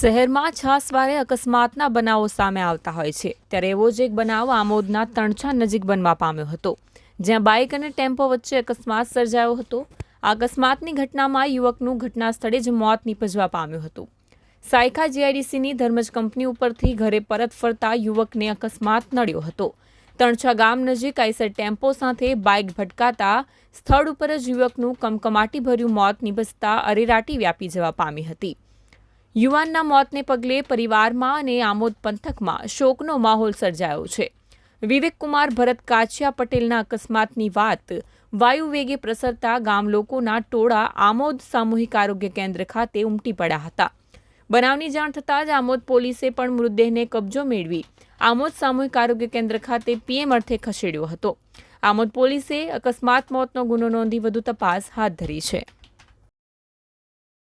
શહેરમાં છાસવારે અકસ્માતના બનાવો સામે આવતા હોય છે. ત્યારે એવો જ એક બનાવ આમોદના તણછા નજીક બનવા પામ્યો હતો. જ્યાં બાઇક અને ટેમ્પો વચ્ચે અકસ્માત સર્જાયો હતો. આ અકસ્માતની ઘટનામાં યુવકનું ઘટના સ્થળે જ મોત નીપજવા પામ્યું હતું. સાયખા જીઆઈડીસીની ધર્મજ કંપની ઉપરથી ઘરે પરત ફરતા યુવકને અકસ્માત નડ્યો હતો. તણછા ગામ નજીક આઈસર ટેમ્પો સાથે બાઇક ભટકાતા સ્થળ ઉપર જ યુવકનું કમકમાટીભર્યું મોત નિપજતા અરેરાટી વ્યાપી જવા પામી હતી. યુવાનના મોતને પગલે પરિવારમાં અને આમોદ પંથકમાં શોકનો માહોલ સર્જાયો છે. વિવેક કુમાર ભરત કાછિયા પટેલના અકસ્માતની વાત વાયુ વેગે પ્રસરતા ગામ લોકોના ટોળા આમોદ સામૂહિક આરોગ્ય કેન્દ્ર ખાતે ઉમટી પડ્યા હતા. બનાવની જાણ થતાં જ આમોદ પોલીસે પણ મૃતદેહને કબજો મેળવી આમોદ સામૂહિક આરોગ્ય કેન્દ્ર ખાતે પીએમ અર્થે ખસેડ્યો હતો. આમોદ પોલીસે અકસ્માત, મોતનો ગુનો નોંધી વધુ તપાસ હાથ ધરી છે.